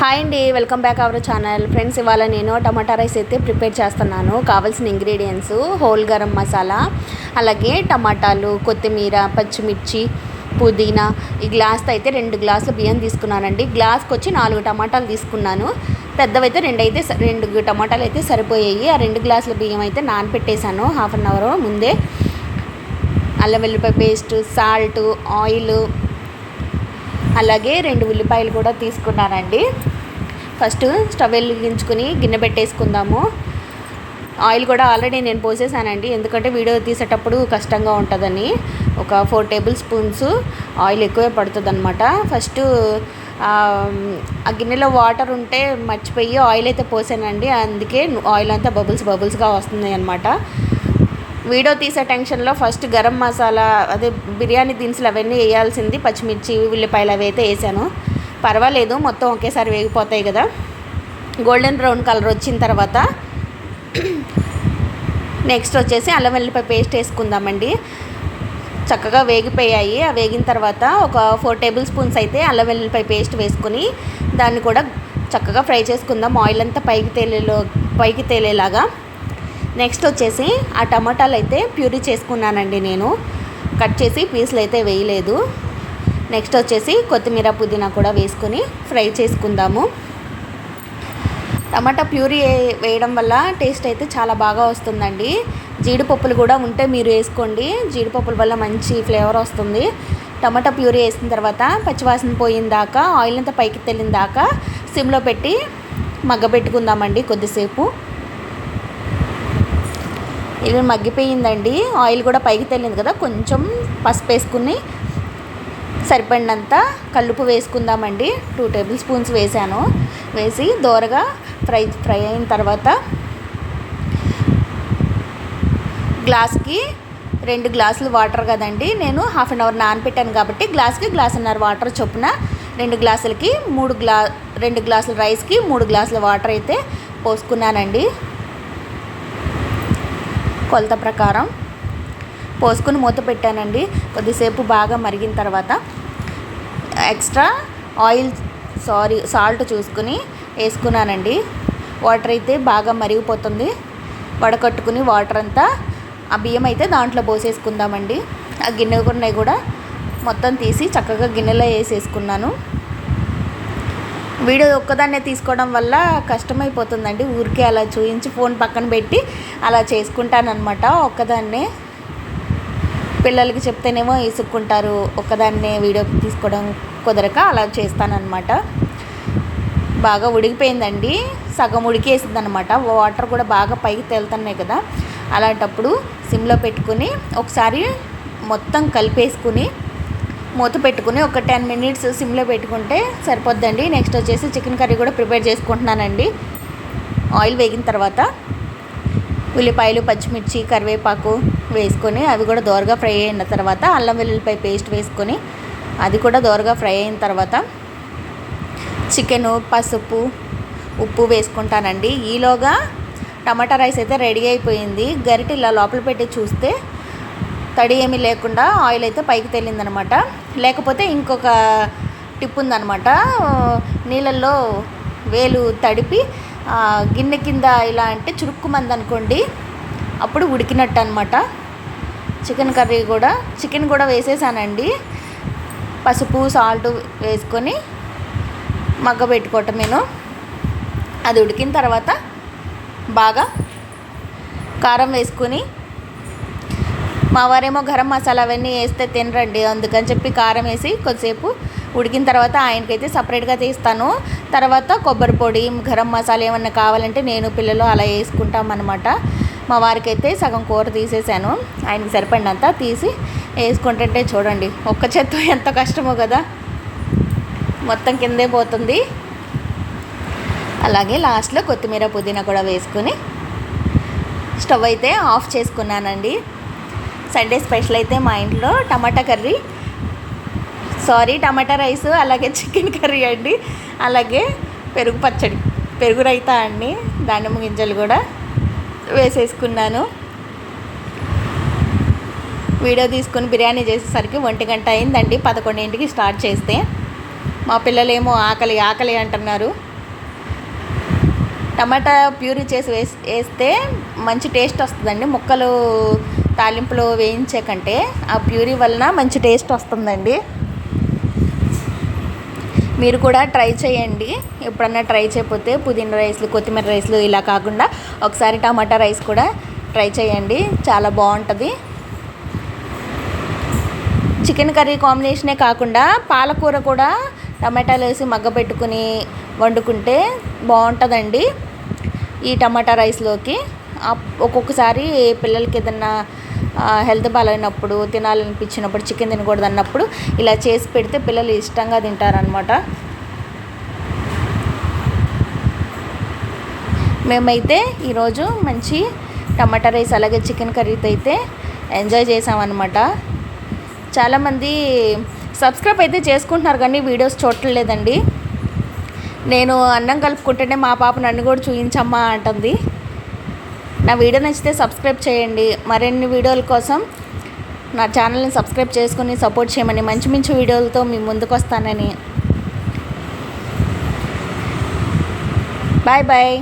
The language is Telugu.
హాయ్ అండి welcome back our channel friends ఇవాళ నేను టమాటా రైస్ అయితే ప్రిపేర్ చేస్తున్నాను. కావాల్సిన ఇంగ్రీడియంట్స్ హోల్ గరం మసాలా అలాగే టమాటాలు కొత్తిమీర పచ్చిమిర్చి పుదీనా. ఈ గ్లాస్తో అయితే రెండు గ్లాసుల బియ్యం తీసుకున్నానండి. గ్లాస్కి వచ్చి నాలుగు టమాటాలు తీసుకున్నాను. పెద్దవైతే రెండు అయితే స- రెండు టమాటాలు అయితే సరిపోయాయి. ఆ రెండు గ్లాసుల బియ్యం అయితే నానపెట్టేశాను హాఫ్ అన్ అవర్ ముందే. అల్లం వెల్లిపాయ పేస్ట్ సాల్ట్ ఆయిల్ అలాగే రెండు ఉల్లిపాయలు కూడా తీసుకున్నానండి. ఫస్ట్ స్టవ్ వెలిగించుకుని గిన్నె పెట్టేసుకుందాము. ఆయిల్ కూడా ఆల్రెడీ నేను పోసేసానండి. ఎందుకంటే వీడియో తీసేటప్పుడు కష్టంగా ఉంటుందని. ఒక ఫోర్ టేబుల్ స్పూన్స్ ఆయిల్ ఎక్కువే పడుతుంది అనమాట ఫస్ట్ ఆ గిన్నెలో వాటర్ ఉంటే మర్చిపోయి ఆయిల్ అయితే పోసానండి. అందుకే ఆయిల్ అంతా బబుల్స్ బబుల్స్గా వస్తుంది అనమాట వీడియో తీసే టెన్షన్లో ఫస్ట్ గరం మసాలా అదే బిర్యానీ దినుసులు అవన్నీ వేయాల్సింది పచ్చిమిర్చి ఉల్లిపాయలు అవి అయితే వేసాను. పర్వాలేదు మొత్తం ఒకేసారి వేగిపోతాయి కదా. గోల్డెన్ బ్రౌన్ కలర్ వచ్చిన తర్వాత నెక్స్ట్ వచ్చేసి అల్లం వెల్లిపాయ పేస్ట్ వేసుకుందామండి. చక్కగా వేగిపోయాయి. ఆ వేగిన తర్వాత ఒక ఫోర్ టేబుల్ స్పూన్స్ అయితే అల్లం వెల్లిపాయ పేస్ట్ వేసుకొని దాన్ని కూడా చక్కగా ఫ్రై చేసుకుందాం. ఆయిల్ అంతా పైకి తేలేలో పైకి తేలేలాగా. నెక్స్ట్ వచ్చేసి ఆ టమాటాలు అయితే ప్యూరీ చేసుకున్నానండి నేను. కట్ చేసి పీసులు అయితే వేయలేదు. నెక్స్ట్ వచ్చేసి కొత్తిమీర పుదీనా కూడా వేసుకొని ఫ్రై చేసుకుందాము. టమాటా ప్యూరీ వేయడం వల్ల టేస్ట్ అయితే చాలా బాగా వస్తుందండి. జీడిపప్పులు కూడా ఉంటే మీరు వేసుకోండి. జీడిపప్పుల వల్ల మంచి ఫ్లేవర్ వస్తుంది. టమాటా ప్యూరీ వేసిన తర్వాత పచ్చివాసన పోయిన దాకా ఆయిల్ అంతా పైకి తెల్లిన దాకా సిమ్లో పెట్టి మగ్గబెట్టుకుందామండి కొద్దిసేపు. ఇది మగ్గిపోయిందండి. ఆయిల్ కూడా పైకి తేలింది కదా కొంచెం పసుపు వేసుకుని సరిపడినంత కల్లుపు వేసుకుందామండి. టూ టేబుల్ స్పూన్స్ వేసాను. వేసి దోరగా ఫ్రై ఫ్రై అయిన తర్వాత గ్లాస్కి రెండు గ్లాసులు వాటర్ కదండి. నేను హాఫ్ అన్ అవర్ నానపెట్టాను కాబట్టి గ్లాస్కి గ్లాసున్నర వాటర్ చొప్పున రెండు గ్లాసులకి మూడు గ్లా రెండు గ్లాసుల రైస్కి మూడు గ్లాసుల వాటర్ అయితే పోసుకున్నానండి. కొలత ప్రకారం పోసుకుని మూత పెట్టానండి. కొద్దిసేపు బాగా మరిగిన తర్వాత ఎక్స్ట్రా ఆయిల్ సారీ సాల్ట్ చూసుకుని వేసుకున్నానండి. వాటర్ అయితే బాగా మరిగిపోతుంది. వడకట్టుకుని వాటర్ అంతా ఆ బియ్యం అయితే దాంట్లో పోసేసుకుందామండి. ఆ గిన్నె ఉన్నాయి కూడా మొత్తం తీసి చక్కగా గిన్నెలో వేసేసుకున్నాను. వీడియో ఒక్కదాన్నే తీసుకోవడం వల్ల కష్టమైపోతుందండి. ఊరికే అలా చూయించి ఫోన్ పక్కన పెట్టి అలా చేసుకుంటానన్నమాట. ఒక్కదాన్నే. పిల్లలకి చెప్తేనేమో ఇసుక్కుంటారు. ఒక్కదాన్నే వీడియో తీసుకోవడం కుదరక అలా చేస్తానన్నమాట. బాగా ఉడికిపోయిందండి. సగం ఉడికేసింది అనమాట వాటర్ కూడా బాగా పైకి తేలుతున్నాయి కదా. అలాంటప్పుడు సిమ్లో పెట్టుకుని ఒకసారి మొత్తం కలిపేసుకుని మూత పెట్టుకుని ఒక టెన్ మినిట్స్ సిమ్లో పెట్టుకుంటే సరిపోద్దండి. నెక్స్ట్ వచ్చేసి చికెన్ కర్రీ కూడా ప్రిపేర్ చేసుకుంటున్నానండి. ఆయిల్ వేగిన తర్వాత ఉల్లిపాయలు పచ్చిమిర్చి కరివేపాకు వేసుకొని అవి కూడా దోరగా ఫ్రై అయిన తర్వాత అల్లం వెల్లుల్లిపాయ పేస్ట్ వేసుకొని అది కూడా దోరగా ఫ్రై అయిన తర్వాత చికెను పసుపు ఉప్పు వేసుకుంటానండి. ఈలోగా టమాటా రైస్ అయితే రెడీ అయిపోయింది. గరిటె ఇలా లోపల పెట్టి చూస్తే తడి ఏమీ లేకుండా ఆయిల్ అయితే పైకి తేలిందనమాట. లేకపోతే ఇంకొక టిప్ ఉందనమాట. నీళ్ళల్లో వేలు తడిపి గిన్నె కింద ఇలా అంటే చురుక్కుమంది అనుకోండి అప్పుడు ఉడికినట్టు అనమాట చికెన్ కర్రీ కూడా చికెన్ కూడా వేసేసానండి. పసుపు సాల్ట్ వేసుకొని మగ్గ పెట్టుకోవటమేను అది ఉడికిన తర్వాత బాగా కారం వేసుకొని మా వారేమో గరం మసాలా అవన్నీ వేస్తే తినరండి. అందుకని చెప్పి కారం వేసి కొద్దిసేపు ఉడికిన తర్వాత ఆయనకైతే సపరేట్గా తీస్తాను. తర్వాత కొబ్బరి పొడి గరం మసాలా ఏమన్నా కావాలంటే నేను పిల్లలు అలా వేసుకుంటాం అనమాట మా వారికి అయితే సగం కూర తీసేసాను. ఆయనకి సరిపడినంత తీసి వేసుకుంటుంటే చూడండి ఒక్క చెత్త ఎంత కష్టమో కదా. మొత్తం కిందే పోతుంది. అలాగే లాస్ట్లో కొత్తిమీర పుదీనా కూడా వేసుకొని స్టవ్ అయితే ఆఫ్ చేసుకున్నానండి. సండే స్పెషల్ అయితే మా ఇంట్లో tomato curry. Sorry tomato rice అలాగే చికెన్ కర్రీ అండి. అలాగే పెరుగు పచ్చడి పెరుగు రైతా అండి దానిమ్మ గింజలు కూడా వేసేసుకున్నాను. వీడియో తీసుకుని బిర్యానీ చేసేసరికి ఒంటి గంట అయిందండి పదకొండింటికి స్టార్ట్ చేస్తే. మా పిల్లలేమో ఆకలి ఆకలి అంటున్నారు. టమాటా ప్యూరీ చేసి వేస్తే మంచి టేస్ట్ వస్తుందండి. ముక్కలు తాలింపులో వేయించే కంటే ఆ ప్యూరీ వలన మంచి టేస్ట్ వస్తుందండి. మీరు కూడా ట్రై చేయండి. ఎప్పుడన్నా ట్రై చేయకపోతే పుదీనా రైస్లు కొత్తిమీర రైస్లు ఇలా కాకుండా ఒకసారి టమాటా రైస్ కూడా ట్రై చేయండి. చాలా బాగుంటుంది. చికెన్ కర్రీ కాంబినేషనే కాకుండా పాలకూర కూడా టమాటాలు వేసి మగ్గబెట్టుకుని వండుకుంటే బాగుంటుందండి. ఈ టమాటా రైస్లోకి. ఒక్కొక్కసారి పిల్లలకి ఏదన్నా హెల్త్ బాగాలేనప్పుడు తినాలనిపించినప్పుడు చికెన్ తినకూడదు అన్నప్పుడు ఇలా చేసి పెడితే పిల్లలు ఇష్టంగా తింటారనమాట మేమైతే ఈరోజు మంచి టమాటా రైస్ అలాగే చికెన్ కర్రీతో అయితే ఎంజాయ్ చేసామన్నమాట. చాలామంది సబ్స్క్రైబ్ అయితే చేసుకుంటున్నారు కానీ వీడియోస్ చూడట్లేదండి. నేను అన్నం కలుపుకుంటేనే మా పాప నన్ను కూడా చూయించమ్మా అంటుంది. నా వీడియో నచ్చితే సబ్స్క్రైబ్ చేయండి. మరిన్ని వీడియోల కోసం నా ఛానల్ని సబ్స్క్రైబ్ చేసుకుని సపోర్ట్ చేయమని మంచి మంచి వీడియోలతో మీ ముందుకు వస్తానని. Bye bye.